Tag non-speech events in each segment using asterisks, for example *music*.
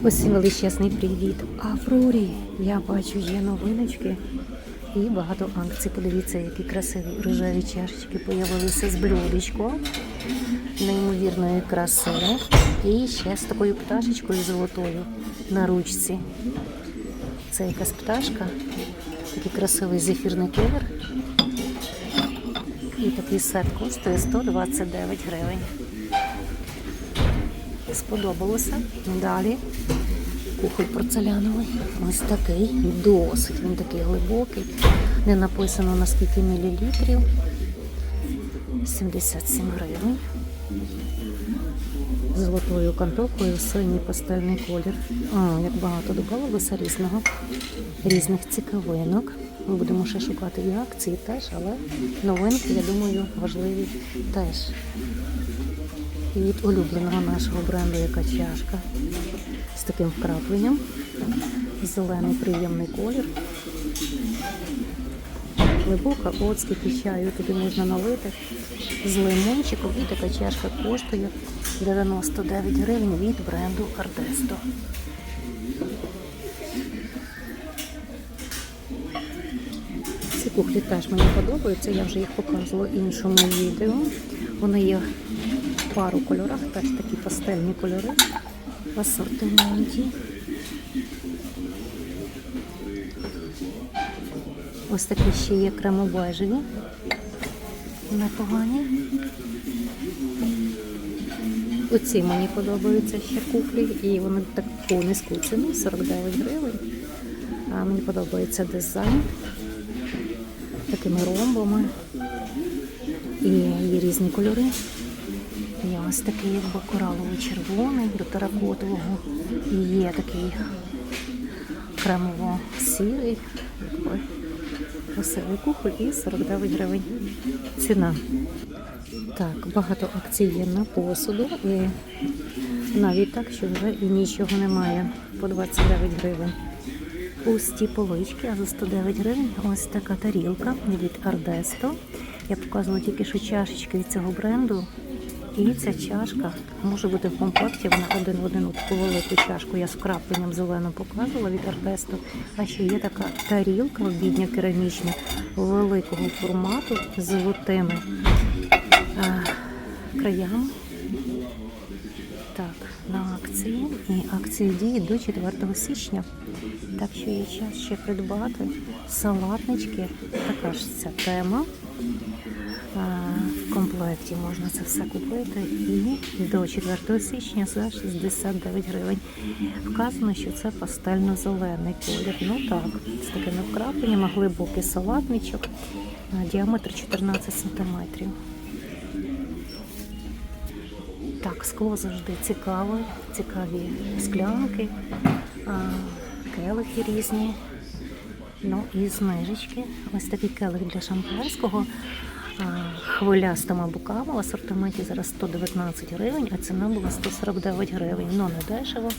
Усім величезний привіт. Аврорі. Я бачу, є новиночки і багато акцій. Подивіться, які красиві рожеві чашечки появилися з блюдечком неймовірної краси. І ще з такою пташечкою золотою на ручці. Це якась пташка, такий красивий зефірний колір. І такий сет коштує 129 гривень. Сподобалося. Далі кухоль порцеляновий. Ось такий, досить він такий глибокий. Не написано на скільки мілілітрів. 77 гривень. Золотою окантовкою, синій пастельний колір. О, як багато додавалося різного, різних цікавинок. Ми будемо ще шукати і акції теж, але новинки, я думаю, важливі теж. Від улюбленого нашого бренду яка чашка з таким вкрапленням. Зелений приємний колір. Глибока, скільки чаю туди можна налити з лимончиком. І така чашка коштує 99 гривень від бренду Ардесто. Ці кухлі теж мені подобаються, я вже їх показувала іншому відео. Вони є пару кольорах, теж такі пастельні кольори в асортименті. Ось такі ще є кремобежеві. Непогані. Оці мені подобаються ще куклі, і вони таку низьку ціну 49 гривень. А мені подобається дизайн такими ромбами. І є різні кольори. Ось такий якби кораловий червоний до теракотового. І є такий кремово-сірий, якби красивий кухоль і 49 гривень ціна. Так, багато акцій є на посуду і навіть так, що вже і нічого немає по 29 гривень. Пусті полички, а за 109 гривень ось така тарілка від Ардесто. Я показувала тільки що чашечки від цього бренду. І ця чашка може бути в комплекті, вона один в один таку велику чашку. Я з крапленням зеленим показувала від Ардесто. А ще є така тарілка обідня керамічна великого формату з золотими краями. Акції. І акції діють до 4 січня. Так що є час ще придбати салатнички. Така ж ця тема. В комплекті можна це все купити і до 4 січня за 69 гривень. Вказано, що це пастельно-зелений колір. Ну так, з такими вкрапленнями, глибокий салатничок, діаметр 14 сантиметрів. Так, скло завжди цікаве, цікаві склянки, келихи різні. Ну і знижечки. Ось такий келих для шампанського. Хвилястими боками в асортименті зараз 119 гривень, а ціна була 149 гривень. Ну не дешево.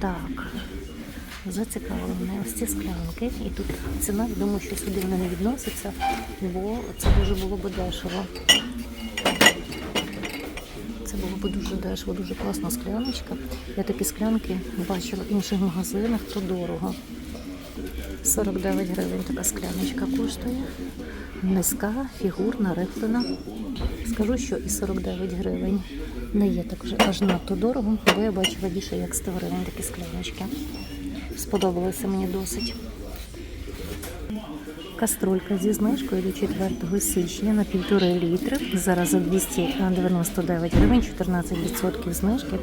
Так, зацікавили мене ось ці склянки. І тут ціна, я думаю, що сюди вона не відноситься, бо це дуже було б дешево. Це було б дуже дешево, дуже класна скляночка. Я такі склянки бачила в інших магазинах, то дорого. 49 гривень така скляночка коштує. Низька, фігурна, рифлена. Скажу, що і 49 гривень. Не є так вже аж надто дорого, бо я бачила більше як 100 гривень такі скляночки. Сподобалося мені досить. Каструлька зі знижкою до 4 січня на 1,5 літри. Зараз за 299 гривень, 14% знижки.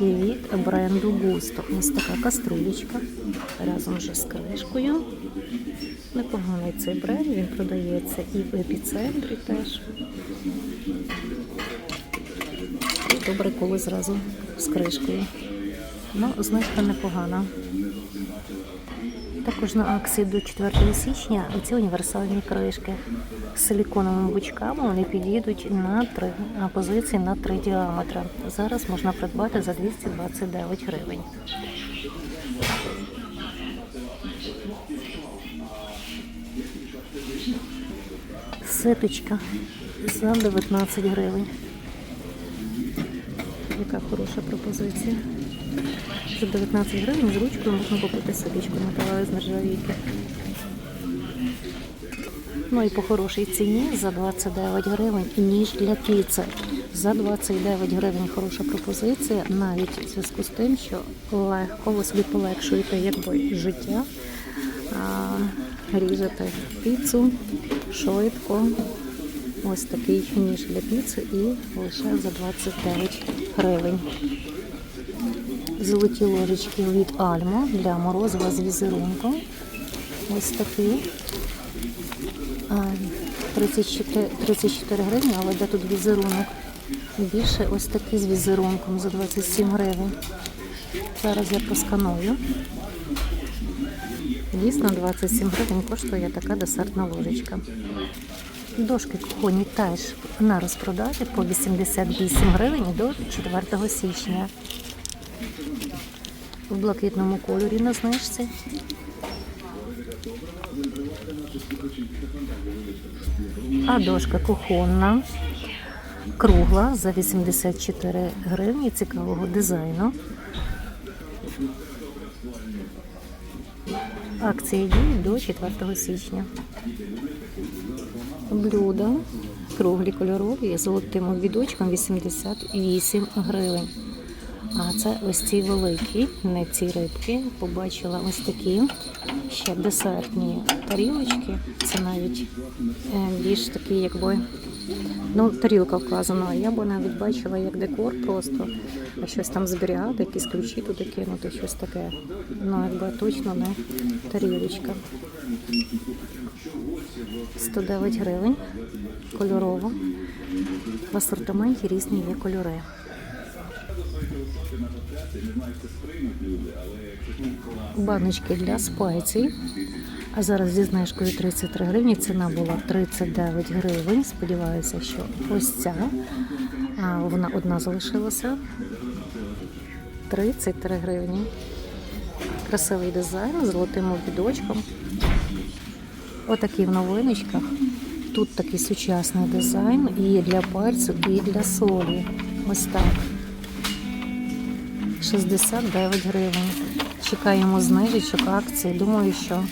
І від бренду Густо. Ось така каструлечка разом вже з кришкою. Непоганий цей бренд, він продається і в епіцентрі теж. І добре, коли зразу з кришкою. Ну, знижка непогана. Також на акції до 4 січня ці універсальні кришки з силіконовими бучками вони підійдуть на три на позиції на три діаметри. Зараз можна придбати за 229 гривень. Ситочка за 19 гривень. Яка хороша пропозиція. За 19 гривень з ручкою можна купити собічку металеву з нержавійки. Ну і по хорошій ціні за 29 гривень ніж для піци. За 29 гривень хороша пропозиція, навіть в зв'язку з тим, що легко ви собі полегшуєте якби життя, а, ріжете піцу швидко. Ось такий ніж для піци і лише за 29 гривень. Золоті ложечки від Альмо для морозива з візерунком. Ось такі. А, 34, 34 гривні, але де тут візерунок? Більше ось такі з візерунком за 27 гривень. Зараз я просканую. Дійсно, 27 гривень коштує така десертна ложечка. Дошки кухонні теж на розпродажі по 88 гривень до 4 січня. В блакитному кольорі на знижці. А дошка кухонна, кругла за 84 гривні цікавого дизайну. Акції діють до 4 січня. Блюда круглі кольорові з золотим обвідочком 88 гривень. А це ось ці великі, не ці рибки. Побачила ось такі ще десертні тарілочки. Це навіть е, більш такі, якби. Ну, тарілка вказана. Я б навіть бачила як декор просто. А щось там зберігати, якісь ключі туди кинути, щось таке. Ну, якби точно не тарілочка. 109 гривень. Кольорово. В асортименті різні є кольори. Баночки для спецій. А зараз зі знижкою 33 гривні. Ціна була 39 гривень. Сподіваюся, що ось ця. А, вона одна залишилася. 33 гривні. Красивий дизайн з золотим обідочком. Отакі в новиночках. Тут такий сучасний дизайн і для пальцю, і для солі. Ось так. 69 гривень. Чекаємо знижечок акції. Думаю, що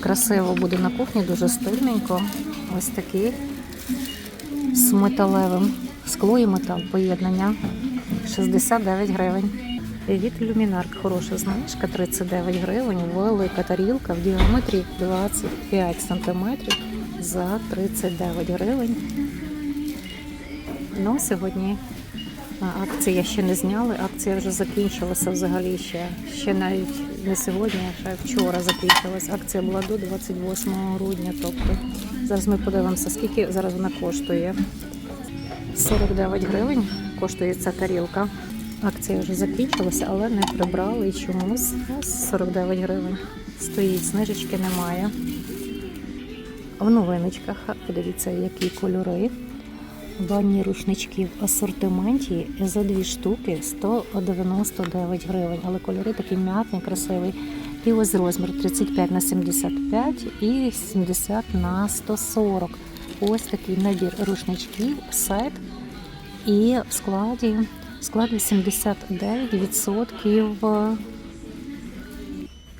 красиво буде на кухні, дуже стильненько. Ось такий з металевим скло і метал поєднання. 69 гривень. Від люмінарк хороша знижка 39 гривень. Велика тарілка в діаметрі 25 сантиметрів за 39 гривень. Ну, сьогодні акція ще не зняли, акція вже закінчилася взагалі ще. Ще навіть не сьогодні, а ще вчора закінчилась. Акція була до 28 грудня. Тобто зараз ми подивимося, скільки зараз вона коштує. 49 гривень коштує ця тарілка. Акція вже закінчилася, але не прибрали і чомусь Ось 49 гривень. Стоїть, знижечки немає. В новиночках подивіться, які кольори. Банні рушнички в асортименті за дві штуки 199 гривень. Але кольори такі м'ятні, красиві. І ось розмір 35 на 75 і 70 на 140. Ось такий набір рушничків, сет. І в складі, в складі 79%.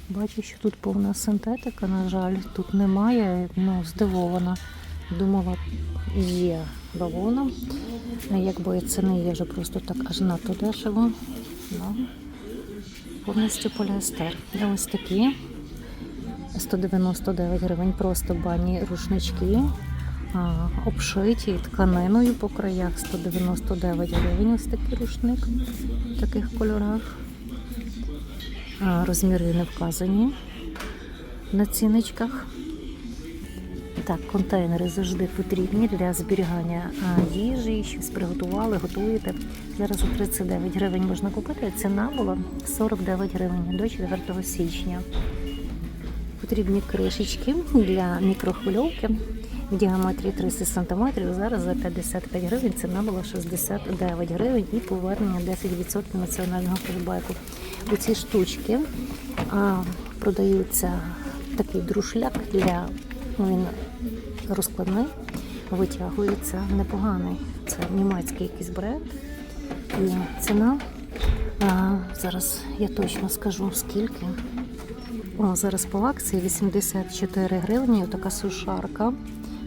Бачу, що тут повна синтетика, на жаль, тут немає. Ну, здивована. Думала, є бавовна. Якби це не є вже просто так аж надто дешево. Ну, повністю поліестер. І ось такі 199 гривень просто бані рушнички. А, обшиті тканиною по краях 199 гривень. Ось такий рушник в таких кольорах. А, розміри не вказані на ціночках. Так, контейнери завжди потрібні для зберігання їжі, щось приготували, готуєте. Зараз за 39 гривень можна купити. Ціна була 49 гривень до 4 січня. Потрібні кришечки для мікрохвильовки в діаметрі 30 см. Зараз за 55 гривень ціна була 69 гривень і повернення 10% національного кешбеку. У ці штучки а, продаються такий друшляк для він розкладний, витягується непоганий. Це німецький якийсь бренд. І ціна А, зараз я точно скажу скільки. О, зараз по акції 84 гривні. Така сушарка.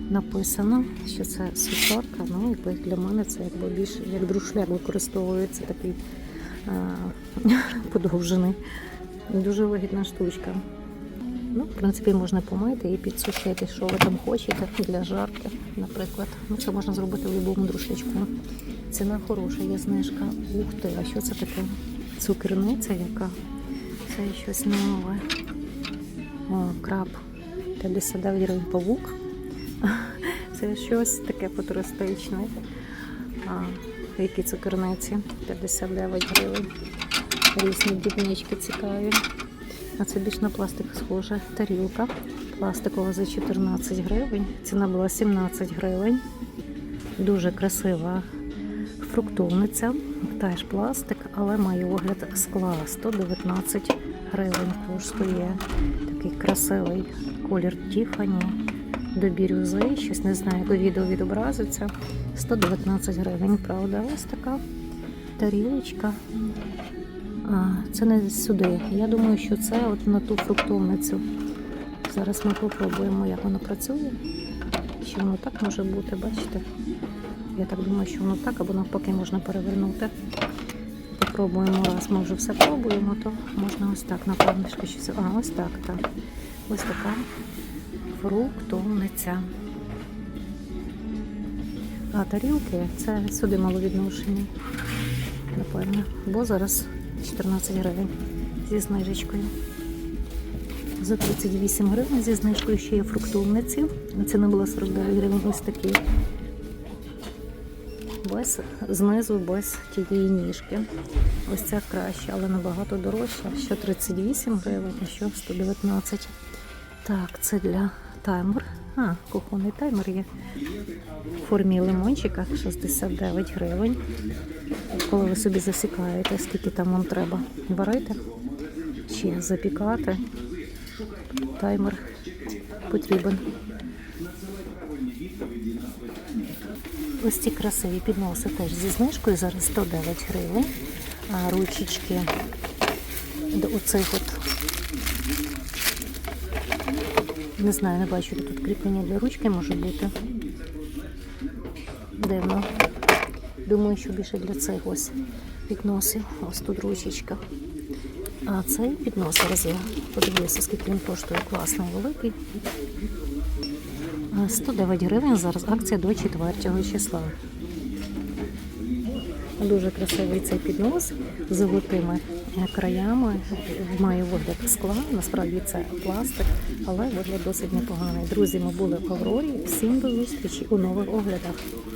Написано, що це сушарка. Ну, якби для мене це якби більше як друшляк використовується такий а, *laughs* подовжений. Дуже вигідна штучка. Ну, в принципі, можна помити і підсушити, що ви там хочете для жарки, наприклад. Ну, це можна зробити в будь-якому друшлячку. Ціна хороша, є знижка. Ух ти, а що це таке? Цукерниця яка? Це щось нове. О, краб. 59 гривень павук. *laughs* Це щось таке футуристичне. А, які цукерниці? 59 гривень. Різні дрібнички цікаві. А це більш на пластик схоже. Тарілка пластикова за 14 гривень. Ціна була 17 гривень. Дуже красива фруктовниця. Теж пластик, але має огляд скла. 119 гривень коштує. Такий красивий колір Тіфані до бірюзи. Щось не знаю, як відео відобразиться. 119 гривень, правда, ось така тарілочка. А, це не сюди. Я думаю, що це от на ту фруктовницю. Зараз ми попробуємо, як воно працює. Чи воно так може бути, бачите? Я так думаю, що воно так, або навпаки можна перевернути. Попробуємо, раз ми вже все пробуємо, то можна ось так, напевно, що щось. А, ось так, так. Ось така фруктовниця. А тарілки це сюди маловідношені, напевно. Бо зараз 14 гривень зі знижечкою. За 38 гривень зі знижкою ще є фруктовниці. Ціна була 49 гривень ось такі. Без, знизу без тієї ніжки. Ось ця краще, але набагато дорожча. Що 38 гривень, а що 119. Так, це для таймер. А, кухонний таймер є. В формі лимончика 69 гривень. Коли ви собі засікаєте, скільки там вам треба варити чи запікати, таймер потрібен. Ось ці красиві підноси теж зі знижкою, зараз 109 гривень. А ручечки до оцих от. Не знаю, не бачу, тут кріплення для ручки може бути. Дивно. Думаю, що більше для цих ось підносів. Ось тут ручечка. А цей піднос зараз я подивлюся, скільки він коштує класний, великий. 109 гривень зараз акція до 4 числа. Дуже красивий цей піднос з золотими краями. Має вигляд скла, насправді це пластик, але вигляд досить непоганий. Друзі, ми були в Аврорі. Всім до зустрічі у нових оглядах.